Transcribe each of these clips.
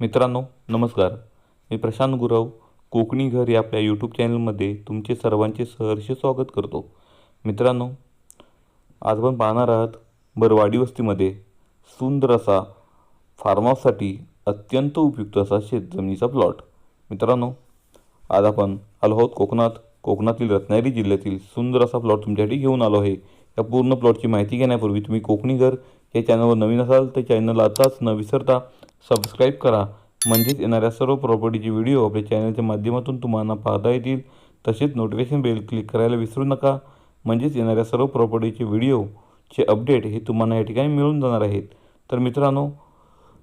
मित्रांनो नमस्कार. मी प्रशांत गुरव कोकणी घर या आपल्या यूट्यूब चॅनलमध्ये तुमचे सर्वांचे सहर्ष स्वागत करतो. मित्रांनो आज आपण पाहणार आहात बरवाडी वस्तीमध्ये सुंदर असा फार्महाऊससाठी अत्यंत उपयुक्त असा शेतजमिनीचा प्लॉट मित्रांनो आज आपण आलो आहोत कोकणात. कोकणातील रत्नागिरी जिल्ह्यातील सुंदर असा प्लॉट तुमच्यासाठी घेऊन आलो आहे. या पूर्ण प्लॉटची माहिती घेण्यापूर्वी तुम्ही कोकणी घर या चॅनलवर नवीन असाल तर चॅनलला आताच न विसरता सबस्क्राईब करा. म्हणजेच येणाऱ्या सर्व प्रॉपर्टीचे व्हिडिओ आपल्या चॅनलच्या माध्यमातून तुम्हाला पाहता येतील. तसेच नोटिफिकेशन बेल क्लिक करायला विसरू नका. म्हणजेच येणाऱ्या सर्व प्रॉपर्टीचे व्हिडिओचे अपडेट हे तुम्हाला या ठिकाणी मिळून जाणार आहेत. तर मित्रांनो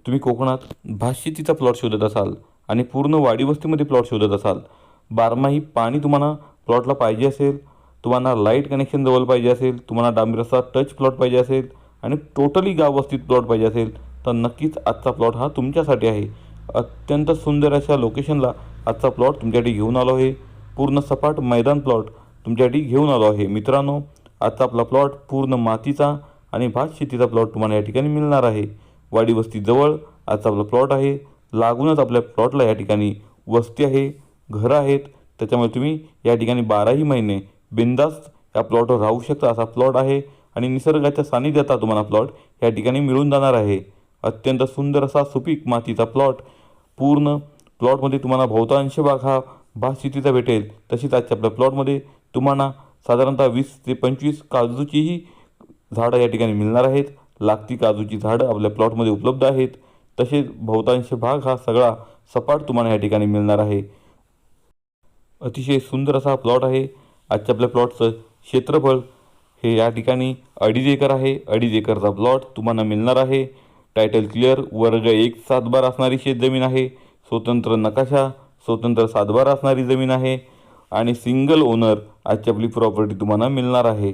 तुम्ही कोकणात भातशेतीचा प्लॉट शोधत असाल आणि पूर्ण वाडी वस्तीमध्ये प्लॉट शोधत असाल बारमाही पाणी तुम्हाला प्लॉटला पाहिजे असेल तुम्हाला लाइट कनेक्शन जवळ पाहिजे असेल तुम्हाला डांबरसा टच प्लॉट पाहिजे असेल आणि टोटली गाव वस्तीत प्लॉट पाहिजे असेल तर नक्कीच आजचा प्लॉट हा तुमच्यासाठी आहे. अत्यंत सुंदर अशा लोकेशनला आजचा प्लॉट तुमच्यासाठी घेऊन आलो आहे. पूर्ण सपाट मैदान प्लॉट तुमच्यासाठी घेऊन आलो आहे. मित्रांनो आजचा आपला प्लॉट पूर्ण मातीचा आणि भात शेतीचा प्लॉट तुम्हाला या ठिकाणी मिळणार आहे. वाडी वस्तीजवळ आजचा आपला प्लॉट आहे. लागूनच आपल्या प्लॉटला या ठिकाणी वस्ती आहे घरं आहेत. त्याच्यामुळे तुम्ही या ठिकाणी बाराही महिने बिंदास्त या प्लॉटवर राहू शकता. असा प्लॉट आहे. आणि निसर्गाच्या सानिध्यात तुम्हाला प्लॉट या ठिकाणी मिळून जाणार आहे. अत्यंत सुंदर असा सुपीक मातीचा प्लॉट पूर्ण प्लॉटमध्ये तुम्हाला बहुतांश भाग हा भातशेतीचा भेटेल. तशीच आजच्या आपल्या प्लॉटमध्ये तुम्हाला साधारणतः वीस ते पंचवीस काजूचीही झाडं या ठिकाणी मिळणार आहेत. लागती काजूची झाडं आपल्या प्लॉटमध्ये उपलब्ध आहेत. तसेच बहुतांश भाग हा सगळा सपाट तुम्हाला या ठिकाणी मिळणार आहे. अतिशय सुंदर असा प्लॉट आहे. आजच्या आपल्या प्लॉटचं क्षेत्रफळ हे या ठिकाणी अडीच एकर आहे. अडीच एकरचा प्लॉट तुम्हाला मिळणार आहे. टायटल क्लिअर वर्ग एक सातबार असणारी शेतजमीन आहे. स्वतंत्र नकाशा स्वतंत्र सातबार असणारी जमीन आहे. आणि सिंगल ओनर आजची आपली प्रॉपर्टी तुम्हाला मिळणार आहे.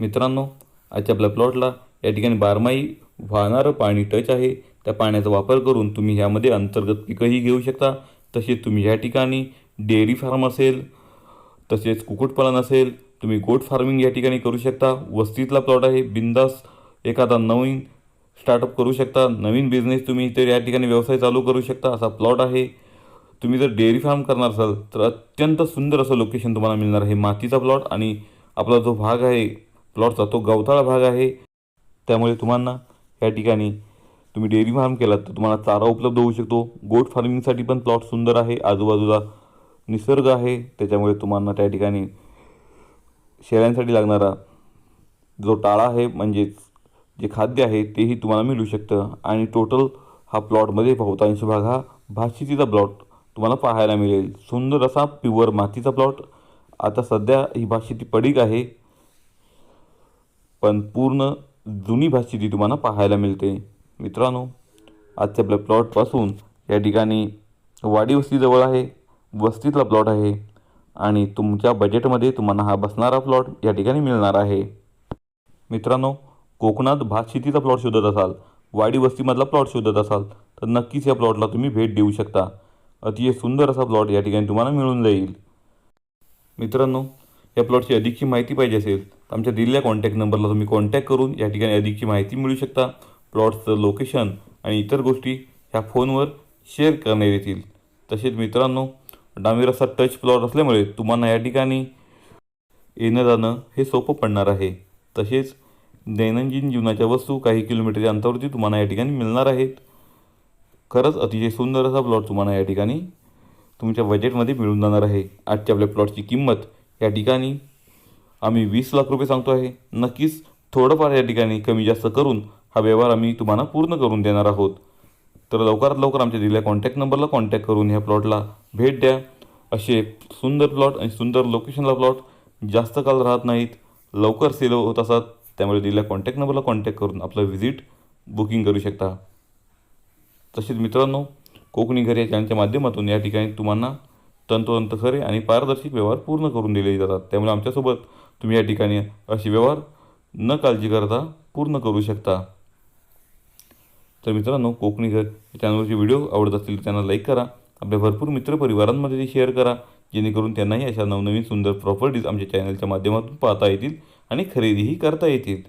मित्रांनो आजच्या आपल्या प्लॉटला या ठिकाणी बारमाही वाहणारं पाणी टच आहे. त्या पाण्याचा वापर करून तुम्ही ह्यामध्ये अंतर्गत पिकंही घेऊ शकता. तसेच तुम्ही ह्या ठिकाणी डेअरी फार्म असेल तसेच कुक्कुटपालन असेल तुम्ही गोट फार्मिंग या ठिकाणी करू शकता. वस्तीतला प्लॉट आहे. बिंदास एखादा नवीन स्टार्टअप करू शकता. नवीन बिझनेस तुम्ही इथे या ठिकाणी व्यवसाय चालू करू शकता. असा प्लॉट आहे. तुम्ही जर डेअरी फार्म करणार असाल तर अत्यंत सुंदर असं लोकेशन तुम्हाला मिळणार आहे. मातीचा प्लॉट आणि आपला जो भाग आहे प्लॉटचा तो गवताळा भाग आहे. त्यामुळे तुम्हाला या ठिकाणी तुम्ही डेअरी फार्म केलात तर तुम्हाला चारा उपलब्ध होऊ शकतो. गोट फार्मिंगसाठी पण प्लॉट सुंदर आहे. आजूबाजूला निसर्ग आहे. त्याच्यामुळे तुम्हाला त्या ठिकाणी शेळ्यांसाठी लागणारा जो टाळा आहे म्हणजेच जे खाद्य आहे तेही तुम्हाला मिळू शकतं. आणि टोटल हा प्लॉटमध्ये बहुतांश भाग हा भातशेतीचा प्लॉट तुम्हाला पाहायला मिळेल. सुंदर असा प्युअर मातीचा प्लॉट आता सध्या ही भातशेती पडीक आहे पण पूर्ण जुनी भातशेती तुम्हाला पाहायला मिळते. मित्रांनो आजच्या आपल्या प्लॉटपासून या ठिकाणी वाडी वस्तीजवळ आहे वस्तीतला प्लॉट आहे. आणि तुमच्या बजेटमध्ये तुम्हाला हा बसणारा प्लॉट या ठिकाणी मिळणार आहे. मित्रांनो कोकणात भात शेतीचा प्लॉट शोधत असाल वाडी वस्तीमधला प्लॉट शोधत असाल तर नक्कीच या प्लॉटला तुम्ही भेट देऊ शकता. अतिशय सुंदर असा प्लॉट या ठिकाणी तुम्हाला मिळून जाईल. मित्रांनो या प्लॉटची अधिकची माहिती पाहिजे असेल तर आमच्या दिलेल्या कॉन्टॅक्ट नंबरला तुम्ही कॉन्टॅक्ट करून या ठिकाणी अधिकची माहिती मिळू शकता. प्लॉटचं लोकेशन आणि इतर गोष्टी ह्या फोनवर शेअर करण्यात येतील. तसेच मित्रांनो डांबी रस्ता टच प्लॉट असल्यामुळे तुम्हाला या ठिकाणी येणं जाणं हे सोपं पडणार आहे. तसेच दैनंदिन जीवनाच्या वस्तू काही किलोमीटरच्या अंतरावरती तुम्हाला या ठिकाणी मिळणार आहेत. खरंच अतिशय सुंदर असा प्लॉट तुम्हाला या ठिकाणी तुमच्या बजेटमध्ये मिळून जाणार आहे. आजच्या आपल्या प्लॉटची किंमत या ठिकाणी आम्ही वीस लाख रुपये सांगतो आहे. नक्कीच थोडंफार या ठिकाणी कमी जास्त करून हा व्यवहार आम्ही तुम्हाला पूर्ण करून देणार आहोत. तर लवकरात लवकर आमच्या दिलेल्या कॉन्टॅक्ट नंबरला कॉन्टॅक्ट करून ह्या प्लॉटला भेट द्या. असे सुंदर प्लॉट आणि सुंदर लोकेशनला प्लॉट जास्त काल राहत नाहीत. लवकर सेल होत असतात. त्यामुळे दिलेल्या कॉन्टॅक्ट नंबरला कॉन्टॅक्ट करून आपलं व्हिजिट बुकिंग करू शकता. तसेच मित्रांनो कोकणी घर या चॅनलच्या माध्यमातून या ठिकाणी तुम्हाला तंतोतंत खरे आणि पारदर्शक व्यवहार पूर्ण करून दिले जातात. त्यामुळे आमच्यासोबत तुम्ही या ठिकाणी असे व्यवहार न काळजी करता पूर्ण करू शकता. तर मित्रांनो कोकणी घर चॅनलवरचे व्हिडिओ आवडत असतील त्यांना लाईक करा. आपल्या भरपूर मित्रपरिवारांमध्ये ते शेअर करा जेणेकरून त्यांनाही अशा नवनवीन सुंदर प्रॉपर्टीज आमच्या चॅनलच्या माध्यमातून पाहता येतील आणि खरेदीही करता येतील.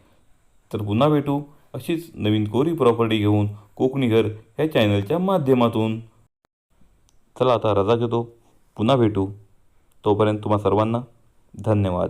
तर पुन्हा भेटू अशीच नवीन कोरी प्रॉपर्टी घेऊन कोकणी घर ह्या चॅनलच्या माध्यमातून. चला आता रजा घेतो. पुन्हा भेटू. तोपर्यंत तुम्हा सर्वांना धन्यवाद.